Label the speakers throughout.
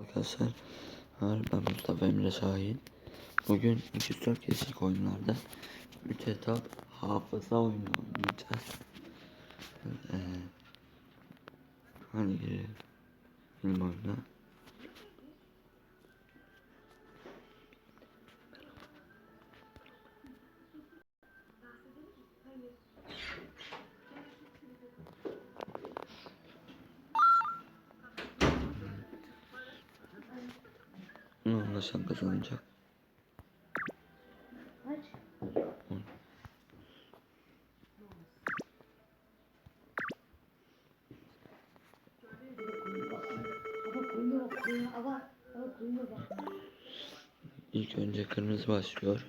Speaker 1: Arkadaşlar ben Mustafa Emre Şahin. Bugün 204 kişilik oyunlarda 3 etap hafıza oyunu oynayacağız. Ee, hadi girelim. Oyuna. Ne anlaşan kazanacak.
Speaker 2: Kaç? Ama kuyruğu bak kuyruğu. Ama ama kuyruğu bak.
Speaker 1: İlk önce kırmızı başlıyor.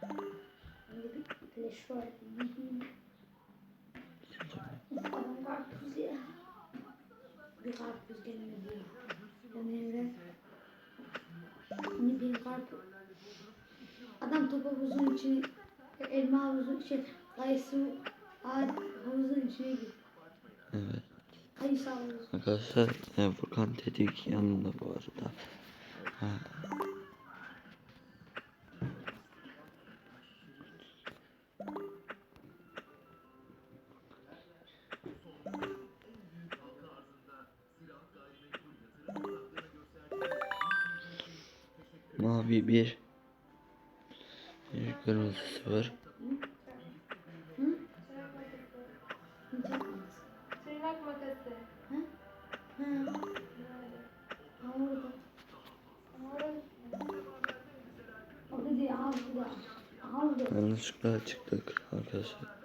Speaker 2: Hani havuzun içine elma havuzun içine kayısı ağaç havuzun içine girdi.
Speaker 1: Evet.
Speaker 2: Kayısı havuzu.
Speaker 1: Arkadaşlar e, Furkan Tedik yanında bu arada. Ha.
Speaker 3: Tırnak makası.
Speaker 2: Ha? Ha. Ha orada.
Speaker 3: Orada
Speaker 2: O dedi aha burada. Aha burada.
Speaker 1: Yanlışlıkla çıktık arkadaşlar.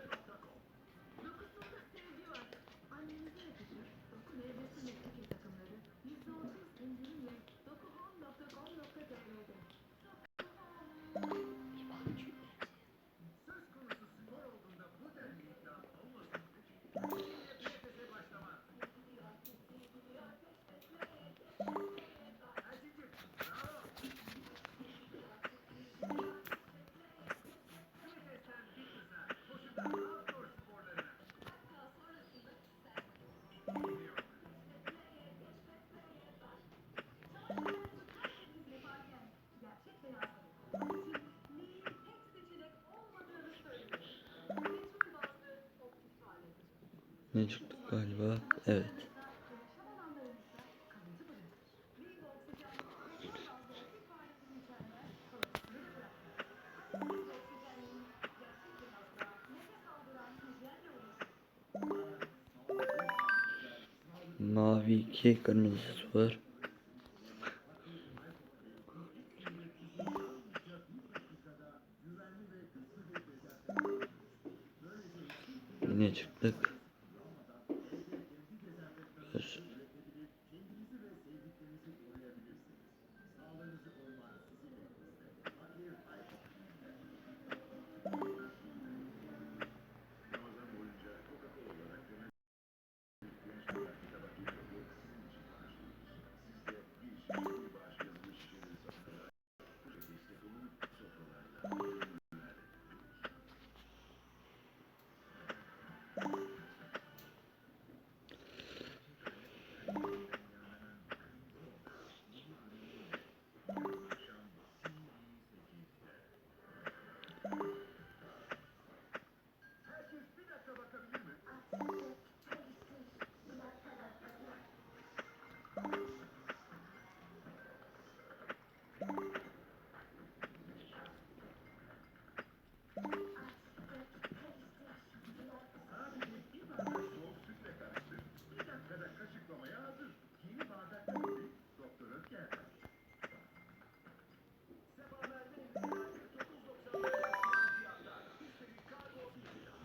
Speaker 1: Ne çıktı galiba? Evet. Mavi 2, kırmızı 0.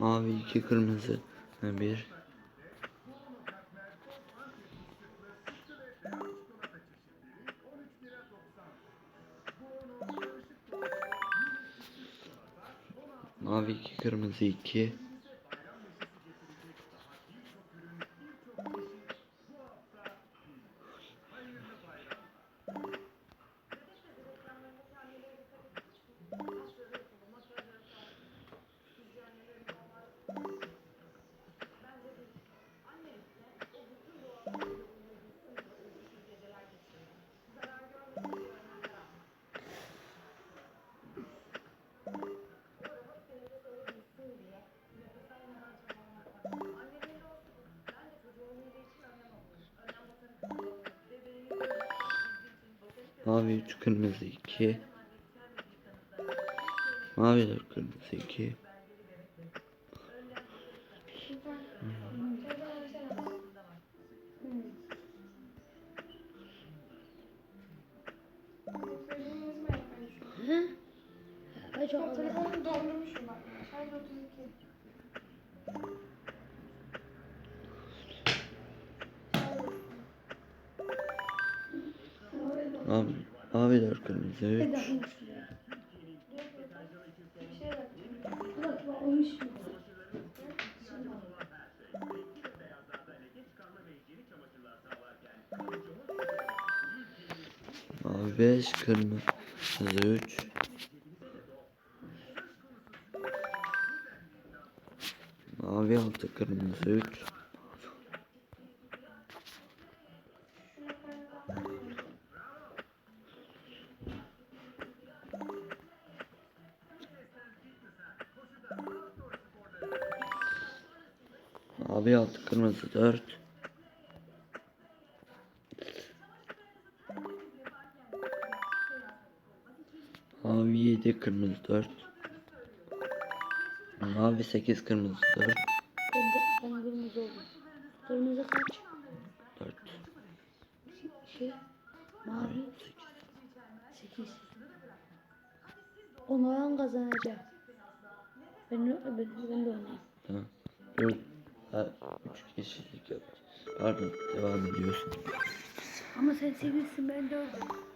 Speaker 1: Mavi 2, kırmızı 1. Mavi 2, kırmızı 2. Mavi 3 kırmızı 2. Mavi 4 kırmızı 2. Mavi 5 kırmızı 3. Mavi 6 kırmızı 3. Mavi 6 kırmızı 4. kırmızı 4. Mavi 8 kırmızı 4.
Speaker 2: Ben de ben kırmızı oldum. Kırmızı kaç?
Speaker 1: 4.
Speaker 2: Şey mavi 8. Onu kazanacak. Ben, ben, ben de oynayayım.
Speaker 1: Tamam. 4. 3 kişilik yap. Pardon devam ediyorsun.
Speaker 2: Ama sen 8'sin ben 4'üm.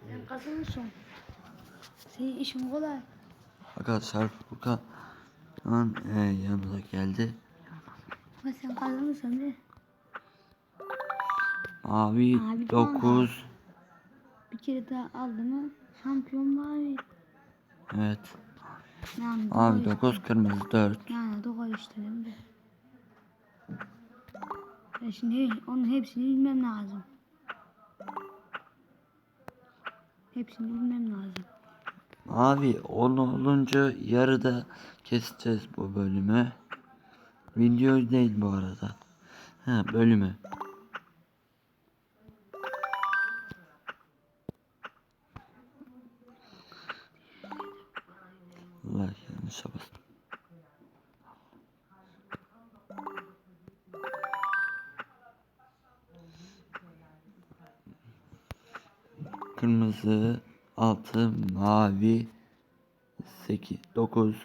Speaker 2: Sen kazanırsın. Senin işin kolay.
Speaker 1: Arkadaşlar Furkan an e, yanımıza geldi.
Speaker 2: Ama sen kazanırsan ne?
Speaker 1: Mavi
Speaker 2: Mavi puan
Speaker 1: 9.
Speaker 2: Bir kere daha aldı mı şampiyon mavi.
Speaker 1: Evet.
Speaker 2: Yani
Speaker 1: Mavi
Speaker 2: dokuz-
Speaker 1: 9 kırmızı 4.
Speaker 2: Yani dokuz işte hem de. Ben şimdi onun hepsini bilmem lazım. Hepsini bilmem lazım.
Speaker 1: Mavi 10 olunca yarıda keseceğiz bu bölümü. Video değil bu arada. Ha bölümü. Allah yanlışa bastım. Kırmızı 6 mavi 8 9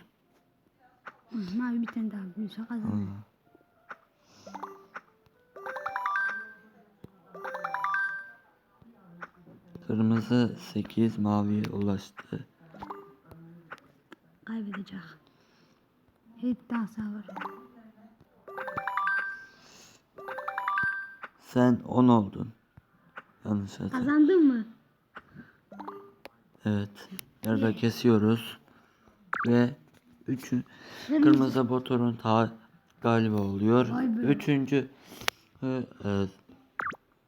Speaker 2: Hı, Mavi bir tane daha büyüse kazanır.
Speaker 1: Kırmızı 8 maviye ulaştı.
Speaker 2: Kaybedecek. Hep daha var.
Speaker 1: Sen 10 oldun. Yanlış hatırladım.
Speaker 2: Kazandın mı?
Speaker 1: Evet. Yarıda kesiyoruz. Ve üçü
Speaker 2: Kırmızı.
Speaker 1: motorun ta galiba oluyor. Üçüncü e, e,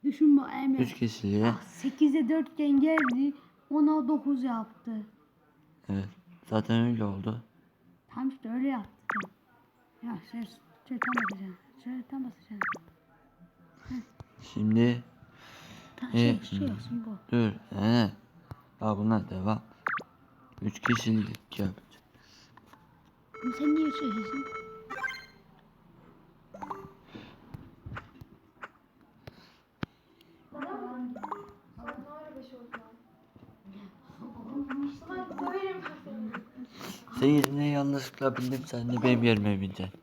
Speaker 2: Düşün bak Emre.
Speaker 1: üç kişiliğe.
Speaker 2: 8'e 4 iken geldi. Ona 9 yaptı.
Speaker 1: Evet. Zaten öyle oldu.
Speaker 2: Tam işte öyle yaptı. Ya şöyle, şöyle tam basacaksın. Şöyle tam basacaksın.
Speaker 1: Şimdi
Speaker 2: Ta,
Speaker 1: E,
Speaker 2: şey, şey olsun bu.
Speaker 1: dur. He. Daha bunlar devam. Üç kişilik yapacağız.
Speaker 2: Sen niye söylüyorsun?
Speaker 1: Senin yerine yanlışlıkla bindim. Sen de benim yerime bineceksin.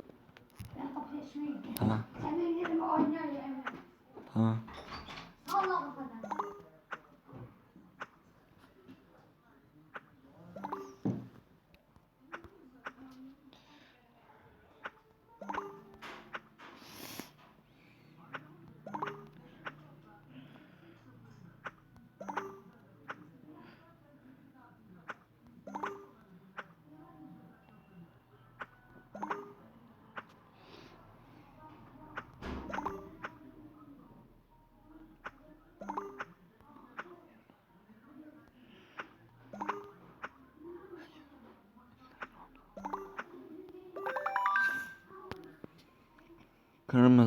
Speaker 1: Tamam.
Speaker 2: Sen.
Speaker 1: Tamam.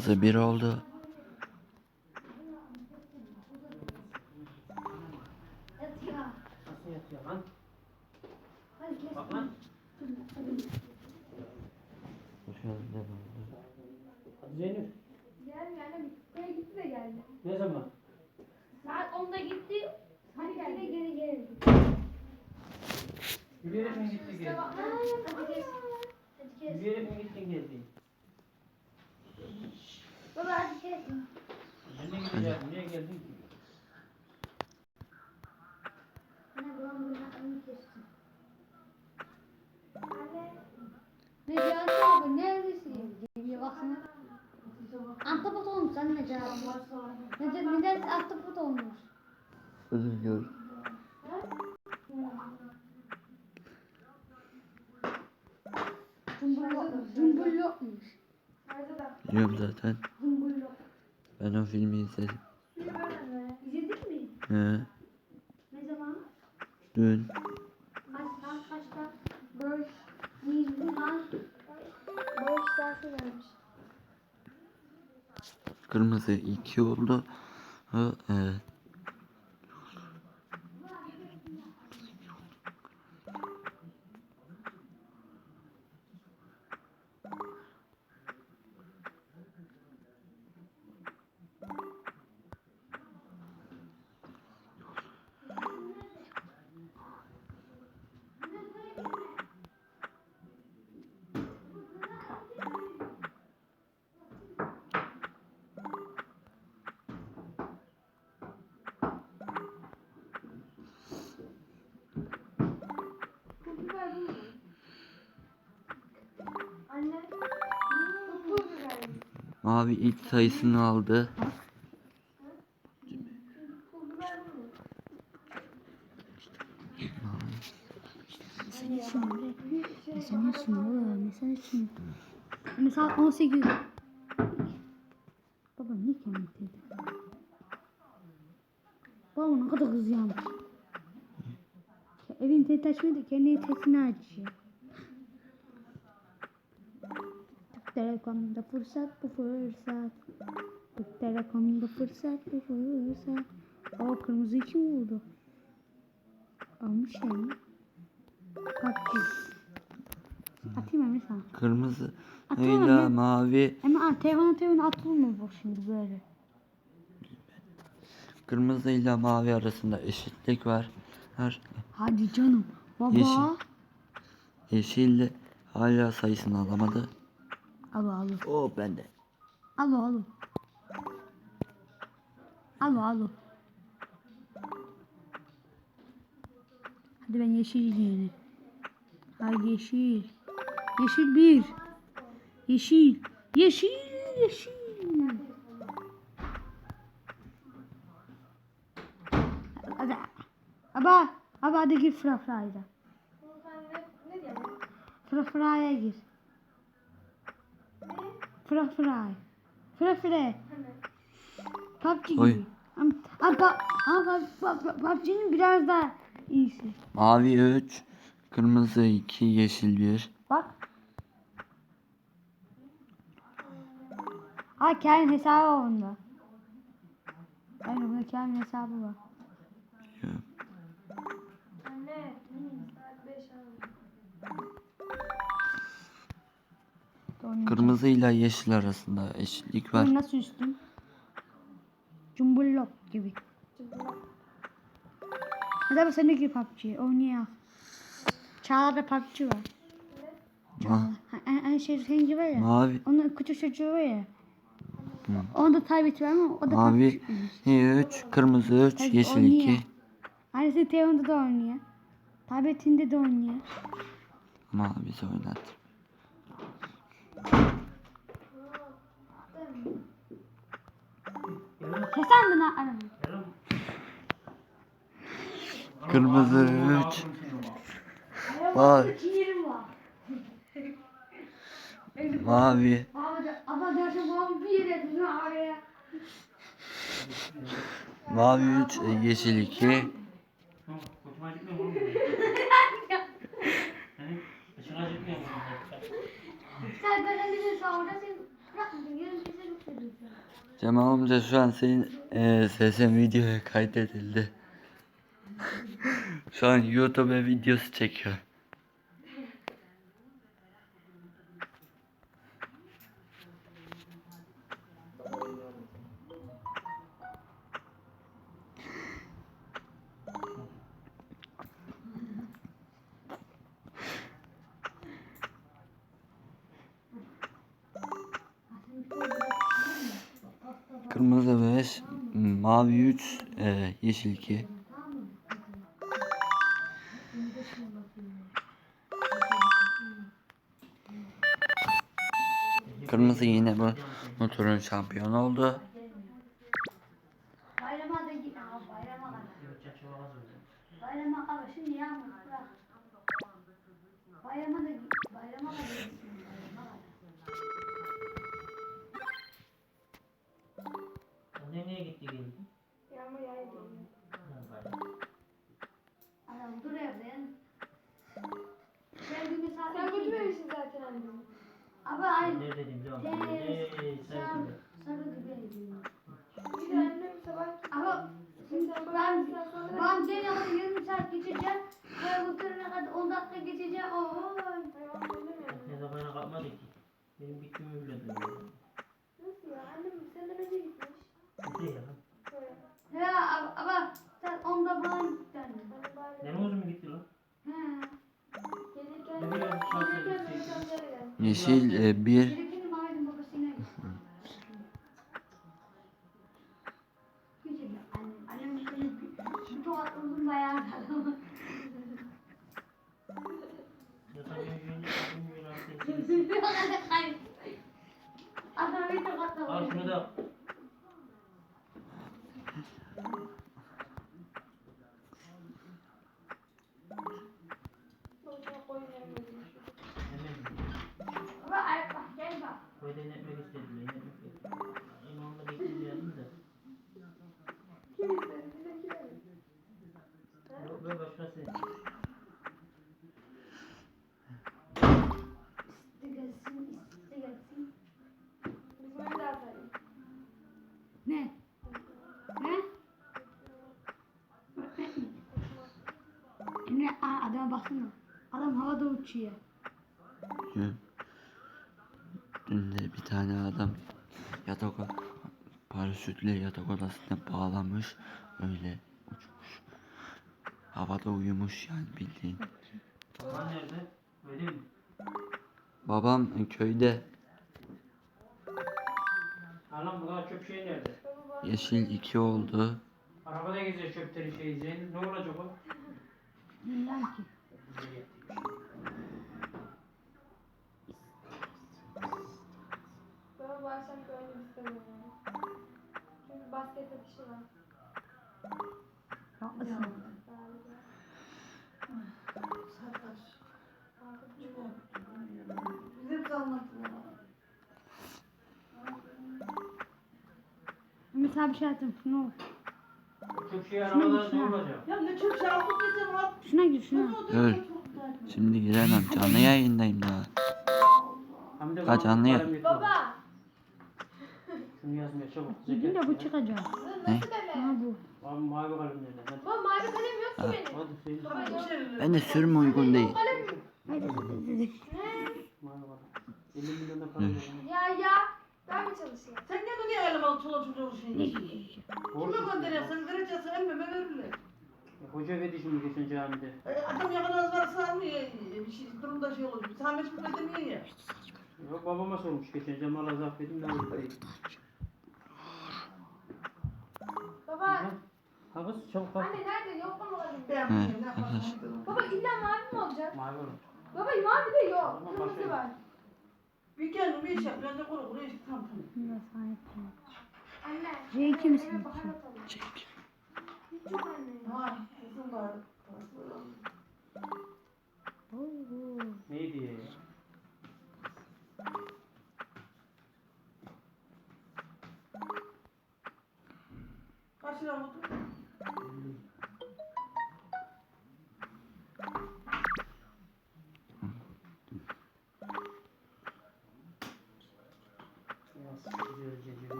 Speaker 1: Geldin devamlı.
Speaker 4: Hadi Zeynep.
Speaker 3: Geldi yani. Buraya gitti de geldi.
Speaker 4: Ne zaman?
Speaker 3: Saat 10'da gitti. Hani geldi.
Speaker 2: geri geldi.
Speaker 4: Yürüyerek mi gittin geldin?
Speaker 2: Hadi kes. Hadi kes.
Speaker 4: Yürüyerek mi gittin geldin?
Speaker 2: Baba hadi kes.
Speaker 4: Ben ne gidecektim? Niye geldin ki?
Speaker 2: Anne babam bundan onu kessin.
Speaker 3: Anne.
Speaker 2: Ne cevap abi neredesin? Diye baksana. Antepot olmuş sen ne cevap? Neden, neden antepot olmuş?
Speaker 1: Özür diliyorum.
Speaker 3: Da?
Speaker 1: Biliyorum zaten. Ben o filmi izledim.
Speaker 2: İzledik mi?
Speaker 1: He.
Speaker 2: Ne zaman?
Speaker 1: Dün.
Speaker 2: Kaç kaçta? Saat.
Speaker 3: Beş saati vermiş.
Speaker 1: Kırmızı iki oldu. Ha, evet. Mavi ilk sayısını aldı.
Speaker 2: Saat 18. Baba niye kendini dedi? Baba ne kadar kızıyormuş. Evin tek açmıyor da kendi sesini açıyor. Türk Telekom'da fırsat bu fırsat. Türk Telekom'da fırsat bu fırsat. Aa kırmızı iki oldu. Almış yani. PUBG. Atayım mı sana?
Speaker 1: Kırmızı
Speaker 2: Atıyorum
Speaker 1: ile
Speaker 2: ben.
Speaker 1: mavi.
Speaker 2: Ama aa, telefona telefona atılmıyor bu şimdi böyle.
Speaker 1: Kırmızı ile mavi arasında eşitlik var. Her
Speaker 2: Hadi canım. Baba.
Speaker 1: Yeşil. yeşil hala sayısını alamadı.
Speaker 2: Al al.
Speaker 1: O bende.
Speaker 2: Al al. Al al. Hadi ben yeşil yeni. Haydi yeşil. Yeşil bir. Yeşil. Yeşil. Yeşil. Hadi. Aba. Aba hadi gir
Speaker 3: diyorsun?
Speaker 2: Frafraya gir. Frafray. Frafray.
Speaker 3: Hani.
Speaker 2: PUBG
Speaker 1: Oy.
Speaker 2: gibi. Ama, ama, ama pa- pa- PUBG'nin biraz daha iyisi.
Speaker 1: Mavi 3, kırmızı 2, yeşil 1.
Speaker 2: Bak. Ha kendi hesabı var bunda. Aynen bunda kendi hesabı var.
Speaker 3: Anne. Saat 5 abi.
Speaker 1: Kırmızı ile yeşil arasında eşitlik var.
Speaker 2: Bu nasıl üstüm? Cumbullop gibi. Bak sen de gir PUBG. Oynayalım. Çağlar'da PUBG var. Ha, en, şey senin gibi var ya.
Speaker 1: mavi
Speaker 2: Onun küçük çocuğu var ya.
Speaker 1: Hı.
Speaker 2: Onda taybeti var ama o da
Speaker 1: Mavi
Speaker 2: PUBG.
Speaker 1: 3, kırmızı 3,
Speaker 2: Tabii
Speaker 1: yeşil
Speaker 2: oynuyor.
Speaker 1: 2.
Speaker 2: Annesi telefonda da oynuyor. Tabletinde de oynuyor.
Speaker 1: Ama bizi oynat.
Speaker 2: Kesen lan arama?
Speaker 1: Kırmızı 3. Mavi. Mavi. Mavi 3, yeşil 2.
Speaker 2: Sen bir şey sen bırakmadın. Yarın yok
Speaker 1: Cemal amca şu an senin eee sesin videoya kaydedildi. Şu an YouTube videosu çekiyor. Kırmızı 5, mavi 3, e, yeşil 2. Kırmızı yine bu motorun şampiyonu oldu.
Speaker 2: Bayrama da git. Aa, bayrama kadar.
Speaker 4: Evet, çarşamba az oldu.
Speaker 2: Bayrama kadar. Şimdi yağmur bırak. Bayrama da git. Bayrama kadar gitsin. Bayrama kadar.
Speaker 4: Geldi?
Speaker 3: Yağmur yağıyor.
Speaker 2: Adam dur evde. Geldi misafir.
Speaker 3: Sen götürmemişsin zaten annemi.
Speaker 2: Ama ay.
Speaker 4: Ne dedim devam.
Speaker 2: Tez.
Speaker 4: Hey,
Speaker 2: Sen
Speaker 4: şunu da.
Speaker 3: Babasına koyun vermedim.
Speaker 4: Hemen.
Speaker 2: Baba ay bak gel bak.
Speaker 4: Köyden etmek istediler. Etmek istediler. Ama onda bekleyeceğim de.
Speaker 3: Kim istedi? Bize kim verdi?
Speaker 4: Yok be başkası.
Speaker 2: İşte gelsin, işte gelsin.
Speaker 3: Bizim evde atarım.
Speaker 2: Ne? Ne? Ne? Aa, adama baksana. Uçuyor.
Speaker 1: dün, de bir tane adam yatak paraşütle yatak odasına bağlamış öyle uçmuş. Havada uyumuş yani bildiğin.
Speaker 4: Baban nerede? Öyle mi?
Speaker 1: Babam köyde
Speaker 4: Anam bu kadar çöp şey nerede?
Speaker 1: Yeşil 2 oldu.
Speaker 4: Arabada geziyor çöpleri şey Zeynep. Ne olacak o?
Speaker 2: Bilmem ki.
Speaker 3: Ya. Çünkü basket atışı var.
Speaker 2: Haklısın.
Speaker 3: Galiba.
Speaker 2: Mesela bir şey yaptım. Ne oldu?
Speaker 4: Çöp şey arabada ne olacak?
Speaker 5: Ya ne çok şey aldık geçen at.
Speaker 2: Şuna gir şuna.
Speaker 1: Dur. Şimdi giremem canlı yayındayım daha. Kaç
Speaker 4: bana
Speaker 1: anlıyor?
Speaker 4: kalem getir.
Speaker 3: Baba!
Speaker 4: Şunu yazmaya çabuk.
Speaker 2: Gidin de bu çıkacak.
Speaker 1: Ne?
Speaker 2: Ha bu.
Speaker 4: Abi mavi kalem nerede? Hadi.
Speaker 3: Baba mavi kalem yok ki benim.
Speaker 4: Hadi söyle.
Speaker 3: Yok.
Speaker 1: Ben de sürüm uygun değil.
Speaker 3: Kalem yok.
Speaker 2: Haydi hadi hadi.
Speaker 4: Mavi kalem. 50 milyonda kalem yok.
Speaker 3: Ya ya. Ben mi çalışayım?
Speaker 5: Sen ne niye elmalı çoluk çocuğu şey?
Speaker 4: Borç
Speaker 5: Kime gönderiyorsun? Vereceksin emmeme verirler.
Speaker 4: Hoca verdi şimdi geçen camide.
Speaker 5: E, adam yakın az varsa almıyor. E, Bir şey, durumda şey olur. Sana meşgul edemiyor ya.
Speaker 4: Yok babama sormuş geçen Cemal Azaf dedim ne değil.
Speaker 3: Baba.
Speaker 4: Ha kız çabuk kalk.
Speaker 3: Anne nerede? Yok mu kalem?
Speaker 5: Ben bilmiyorum, ne yapacağım.
Speaker 3: Baba illa mavi mi olacak?
Speaker 4: Mavi kalem.
Speaker 3: Baba mavi de yok.
Speaker 4: Tamam,
Speaker 3: Kırmızı
Speaker 4: başlayalım.
Speaker 3: var.
Speaker 5: Bir kendim iş yap. Ben de kuru kuru iş tam.
Speaker 2: Sahip ol.
Speaker 3: Anne.
Speaker 2: J2 misin?
Speaker 3: eve baharat alalım. Hiç yok anne.
Speaker 5: Ha, kızım var.
Speaker 2: Oo.
Speaker 4: Neydi ya?
Speaker 5: kaç lira?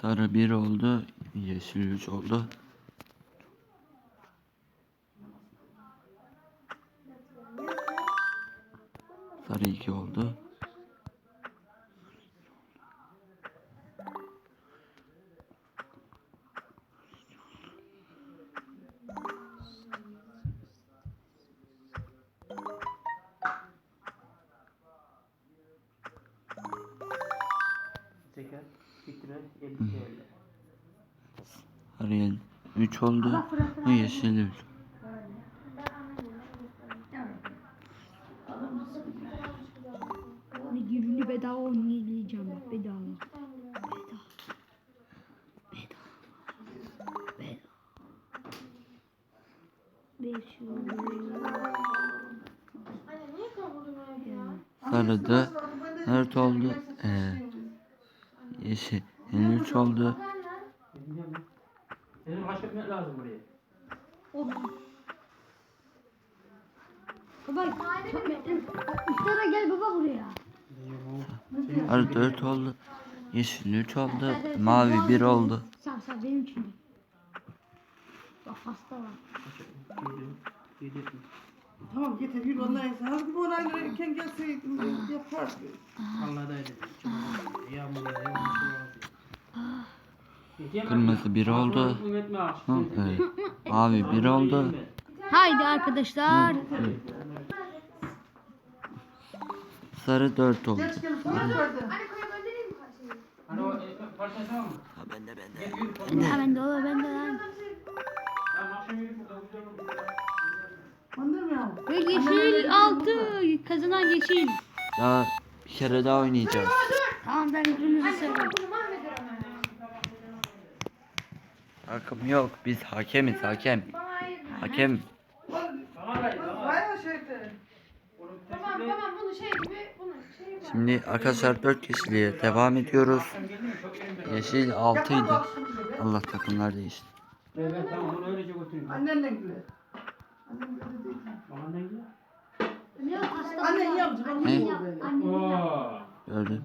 Speaker 1: Sarı 1 oldu, yeşil 3 oldu. Sarı 2 oldu.
Speaker 4: Bitirer. 50 TL.
Speaker 1: Sarı 3 oldu. Bu yeşil 3.
Speaker 2: Baba çok gel baba buraya.
Speaker 1: Sarı 4 oldu. Yeşil 3 oldu. Mavi 1 oldu.
Speaker 2: Sağ sağ benim için. Bak hasta var.
Speaker 5: Tamam yeter yürü ondan iyisi. Halbuki bu olaylarken gelseydim ben yapardım.
Speaker 4: Allah'daydı. Yağmur ya. Yağmur ya.
Speaker 1: Kırmızı bir oldu. Hı, evet. Mavi 1 oldu.
Speaker 2: Haydi arkadaşlar.
Speaker 1: De ben de.
Speaker 4: Gel yürü.
Speaker 2: Ha ben de o ben de lan.
Speaker 4: Tamam akşam yürü. Burada güzel olur.
Speaker 5: Anlamıyorum.
Speaker 2: Ve yeşil altı. Kazanan yeşil.
Speaker 1: Daha bir kere daha oynayacağız.
Speaker 2: Tamam ben kırmızı
Speaker 3: ama.
Speaker 1: Takım yok. Biz hakemiz hakem. Hakem.
Speaker 4: Bana da bana.
Speaker 5: Bayağı şeydi.
Speaker 3: Tamam tamam bunu şey gibi bunu şey yapalım.
Speaker 1: Şimdi arkadaşlar 4 kişiliğe devam ediyoruz. Yeşil 6 idi. Allah takımlar değişti.
Speaker 4: Ben tamam onu öylece götüreyim.
Speaker 5: Annenle.
Speaker 2: Biliyor musun hasta
Speaker 5: Anne
Speaker 2: yap. Anne yap.
Speaker 1: Gördün.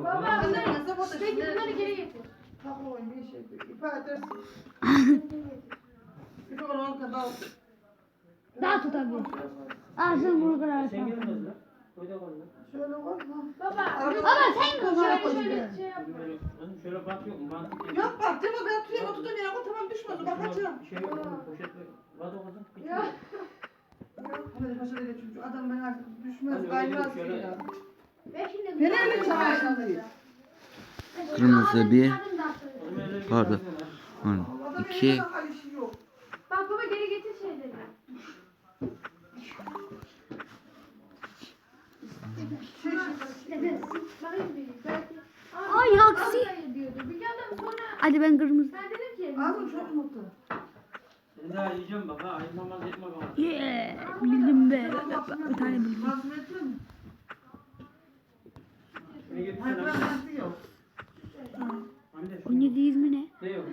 Speaker 4: Baba.
Speaker 3: Anne.
Speaker 5: nasıl bu da
Speaker 3: Peki bunları geri getir.
Speaker 5: Tamam bir şey. De onu kadar.
Speaker 2: Daha tutabilir. Ağzını vur kadar.
Speaker 4: Sen gelmez lan. Koyda kal lan.
Speaker 5: Şöyle koy.
Speaker 3: Baba.
Speaker 2: Ama sen
Speaker 5: mi
Speaker 3: şöyle şöyle şey yapma.
Speaker 4: Şöyle bak yok mu? Yok
Speaker 5: bak değil mi? Ben tutuyorum oturduğum yere koy tamam düşmez. Bakacağım.
Speaker 4: Şey yok mu? Poşetle. Var o kızım.
Speaker 3: Ya.
Speaker 5: Hadi paşa dedi çünkü adam ben artık düşmez. Kaymaz
Speaker 4: ki
Speaker 5: ya.
Speaker 3: Ben şimdi
Speaker 1: bir
Speaker 4: tane
Speaker 5: çağırdım.
Speaker 3: Kırmızı bir. Pardon. 2
Speaker 2: Hadi ben kırmızı.
Speaker 3: ben dedim ki.
Speaker 5: Ağzım çok mutlu.
Speaker 4: Seni daha yiyeceğim bak ha. Ayırmamaz etme bana.
Speaker 2: Yeah. Bildim be. Bir tane bildim.
Speaker 5: Lazım ettin mi?
Speaker 4: Şunu getirsene.
Speaker 5: Ben lazım yok.
Speaker 4: Hamide şunu.
Speaker 2: 17 mi ne?
Speaker 4: Ne yok?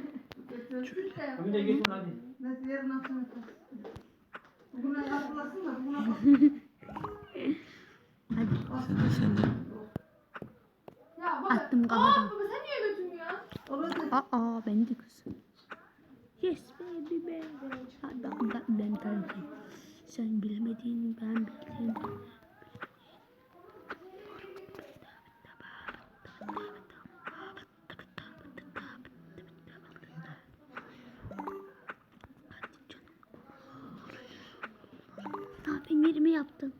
Speaker 4: Hamide getir hadi.
Speaker 5: Ne yarın akşam. Bugüne kapılasın da bugüne
Speaker 1: Sen de sen de.
Speaker 2: Attım kafadan.
Speaker 3: Aa baba sen niye götürmüyorsun?
Speaker 5: kapılasın.
Speaker 2: Aa ben de kız. Yes baby baby. Adam da ben tanıdım. Sen bilemedin ben bildim. Ne yapayım yerimi yaptım.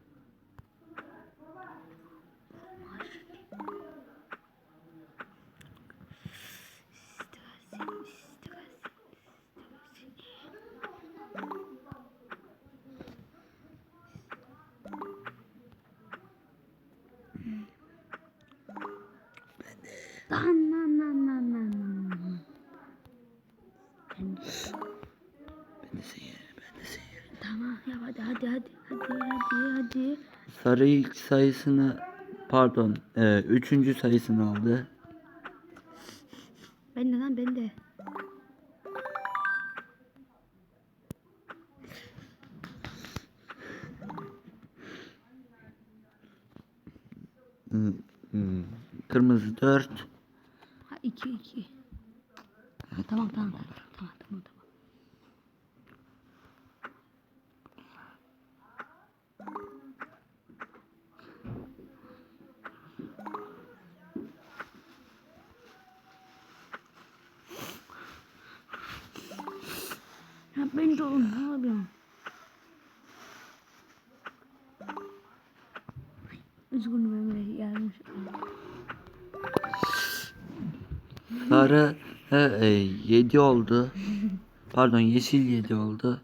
Speaker 2: Lan lan lan lan lan lan. Ben de.
Speaker 1: Seni ben de seni
Speaker 2: Tamam ya hadi hadi hadi hadi hadi hadi.
Speaker 1: Sarı ilk sayısını pardon e, üçüncü sayısını aldı.
Speaker 2: Ben de lan ben de.
Speaker 1: Hı. Kırmızı 4.
Speaker 2: Ha iki iki. Ha, tamam tamam tamam tamam tamam tamam. Ya ben de oğlum ne yapıyorum? Üzgünüm Emre gelmiş.
Speaker 1: Sarı he, e, 7 oldu. Pardon yeşil 7 oldu.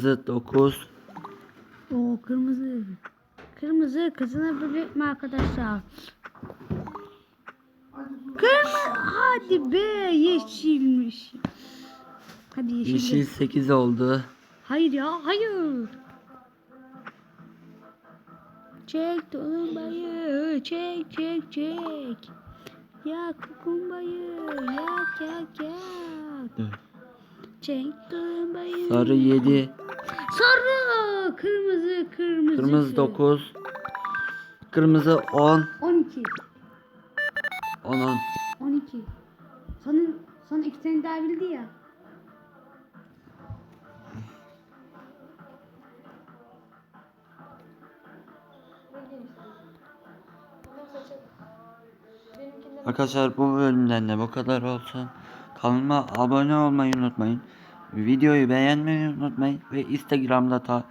Speaker 1: Kırmızı 9.
Speaker 2: O kırmızı. Kırmızı kazanabilir mi arkadaşlar? Kırmızı. Hadi be yeşilmiş. Hadi yeşil.
Speaker 1: Yeşil 8 oldu.
Speaker 2: Hayır ya hayır. Çek tulumbayı çek çek çek. Yak kumbayı yak yak yak. Çek tulumbayı.
Speaker 1: Sarı 7.
Speaker 2: Sarı. Kırmızı kırmızı.
Speaker 1: Kırmızı 9. Kırmızı 10.
Speaker 2: 12.
Speaker 1: 10 10.
Speaker 2: 12. Sana, sana iki tane daha bildi ya.
Speaker 1: Arkadaşlar bu bölümden de bu kadar olsun. Kanalıma abone olmayı unutmayın. Videoyu beğenmeyi unutmayın. Ve Instagram'da ta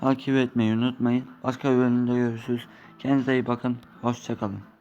Speaker 1: takip etmeyi unutmayın. Başka bölümde görüşürüz. Kendinize iyi bakın. Hoşçakalın.